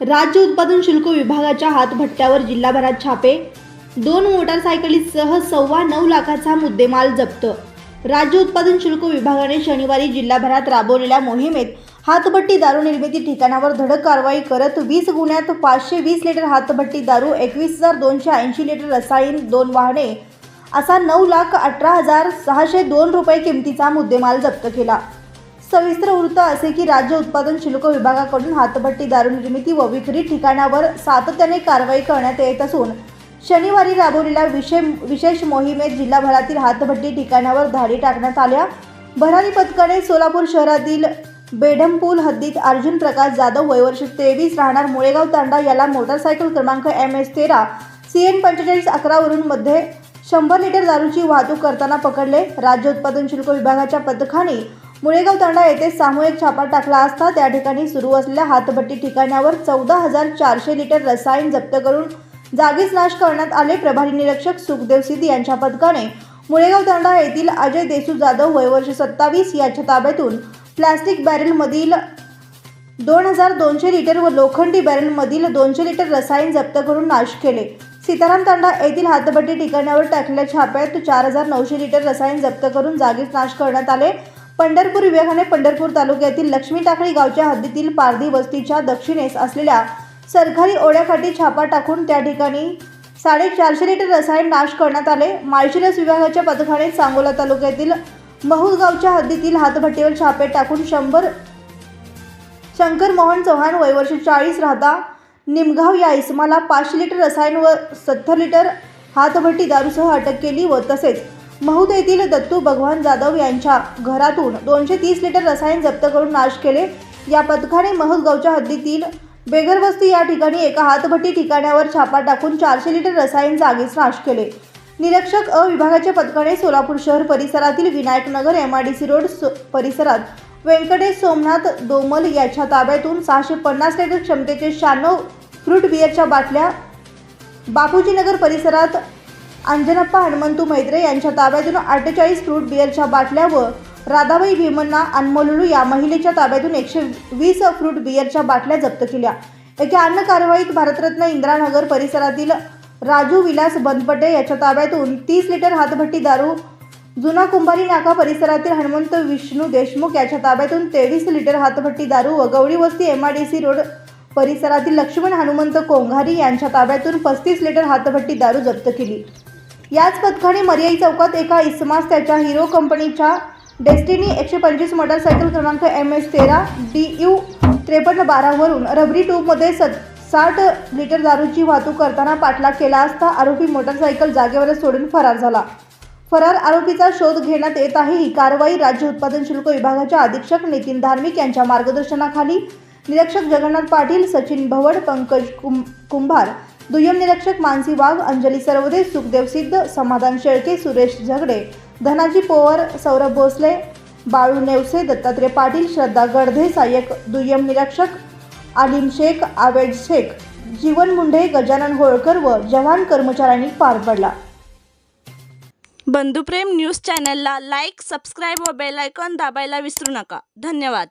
राज्य उत्पादन शुल्क विभागाच्या हातभट्ट्यावर जिल्हाभरात छापे. दोन मोटारसायकलीसह सव्वा नऊ लाखाचा मुद्देमाल जप्त. राज्य उत्पादन शुल्क विभागाने शनिवारी जिल्हाभरात राबवलेल्या मोहिमेत हातभट्टी दारू निर्मिती ठिकाणावर धडक कारवाई करत वीस गुन्ह्यात पाचशे वीस लिटर हातभट्टी दारू एकवीस हजार दोनशे ऐंशी लिटर रसायन दोन वाहने असा नऊ लाख अठरा हजार सहाशे दोन रुपये किमतीचा मुद्देमाल जप्त केला. सविस्तर वृत्त असे की राज्य उत्पादन शुल्क विभागाकडून हातभट्टी दारू निर्मिती व विक्री ठिकाणावर सातत्याने कारवाई करण्यात येत असून शनिवारी राबवलेल्या विशे विशेष मोहिमेत जिल्हाभरातील हातभट्टी ठिकाणावर धाडी टाकण्यात आल्या. भरारी पथकाने सोलापूर शहरातील बेडमपूल हद्दीत अर्जुन प्रकाश जाधव वयवर्ष तेवीस राहणार मुळेगाव तांडा याला मोटारसायकल क्रमांक एम एस तेरा सी एन पंचेचाळीस अकरावरून मध्ये शंभर लिटर दारूची वाहतूक करताना पकडले. राज्य उत्पादन शुल्क विभागाच्या पथकाने मुळेगाव तांडा येथे सामूहिक छापा टाकला असता त्या ठिकाणी सुरू असलेल्या हातभट्टी ठिकाणावर चौदा हजार चारशे लिटर रसायन जप्त करून जागीच नाश करण्यात आले. प्रभारी निरीक्षक सुखदेव सिद्ध यांच्या पथकाने मुळेगाव तांडा येथील अजय देसू जाधव वयवर्ष सत्तावीस याच्या ताब्यातून प्लॅस्टिक बॅरेलमधील दोन हजार दोनशे लिटर व लोखंडी बॅरेलमधील दोनशे लिटर रसायन जप्त करून नाश केले. सीताराम तांडा येथील हातभट्टी ठिकाणावर टाकलेल्या छाप्यात चार हजार नऊशे लिटर रसायन जप्त करून जागीच नाश करण्यात आले. पंढरपूर विभागाने पंढरपूर तालुक्यातील लक्ष्मी टाकळी गावच्या हद्दीतील पारधी वस्तीच्या दक्षिणेस असलेल्या सरकारी ओढ्याकाठी छापा टाकून त्या ठिकाणी साडेचारशे लिटर रसायन नाश करण्यात आले. माळशिरस विभागाच्या पथकाने सांगोला तालुक्यातील महूद गावच्या हद्दीतील हातभट्टीवर छापे टाकून शंभर शंकर मोहन चव्हाण वयवर्ष चाळीस राहता निमगाव या इसमाला पाचशे लिटर रसायन व सत्तर लिटर हातभट्टी दारूसह अटक केली व तसेच महूद येथील दत्तू भगवान जाधव यांच्या घरातून दोनशे तीस लिटर रसायन जप्त करून नाश केले. या पथकाने महूद गावच्या हद्दीतील बेगरवस्ती या ठिकाणी एका हातभट्टी ठिकाण्यावर छापा टाकून चारशे लिटर रसायन जागीच नाश केले. निरीक्षक अ विभागाच्या पथकाने सोलापूर शहर परिसरातील Vinayaknagar M I D C road परिसरात व्यंकटेश सोमनाथ दोमल याच्या ताब्यातून सहाशे पन्नास लिटर क्षमतेचे शहाण्णव फ्रूट बियरच्या बाटल्या बापूजीनगर परिसरात अंजनप्पा हनुमंतू मैत्रे यांच्या ताब्यातून अठ्ठेचाळीस फ्रूट बिअरच्या बाटल्या व राधाबाई भीमन्ना अनमोलुलू या महिलेच्या ताब्यातून एकशे वीस फ्रूट बिअरच्या बाटल्या जप्त केल्या. एका अन्य कारवाईत भारतरत्न इंदिरानगर परिसरातील राजू विलास बनपटे याच्या ताब्यातून तीस लिटर हातभट्टी दारू जुना कुंभारी नाका परिसरातील हनुमंत विष्णू देशमुख याच्या ताब्यातून तेवीस लिटर हातभट्टी दारू व गवडी वस्ती सी रोड परिसरातील लक्ष्मण हनुमंत कोंघारी यांच्या ताब्यातून पस्तीस लिटर हातभट्टी दारू जप्त केली. याच पथकाने मर्याई चौकात एका इसमास त्याच्या हिरो कंपनीच्या डेस्टिनी एकशे पंचवीस मोटारसायकल क्रमांक एम एस तेरा डी यू त्रेपन्न बारावरून रबरी ट्यूबमध्ये स साठ लिटर दारूची वाहतूक करताना पाठलाग केला असता आरोपी मोटारसायकल जागेवरच सोडून फरार झाला. फरार आरोपीचा शोध घेण्यात येत आहे. ही कारवाई राज्य उत्पादन शुल्क विभागाच्या अधीक्षक नितीन धार्मिक यांच्या मार्गदर्शनाखाली. निरीक्षक जगन्नाथ पाटील सचिन भवड पंकज कुं कुंभार दुय्यम निरीक्षक मानसी वाघ अंजली सरवदे सुखदेव सिद्ध समाधान शेळके सुरेश झगडे धनाजी पोवर सौरभ भोसले बाळू नेवसे दत्तात्रय पाटील श्रद्धा गडधे सहाय्यक दुय्यम निरीक्षक आलिम शेख आवेद शेख जीवन मुंढे गजानन होळकर व जवान कर्मचाऱ्यांनी पार पडला. बंधुप्रेम न्यूज चॅनलला लाईक सबस्क्राईब व बेल आयकॉन दाबायला विसरू नका. धन्यवाद.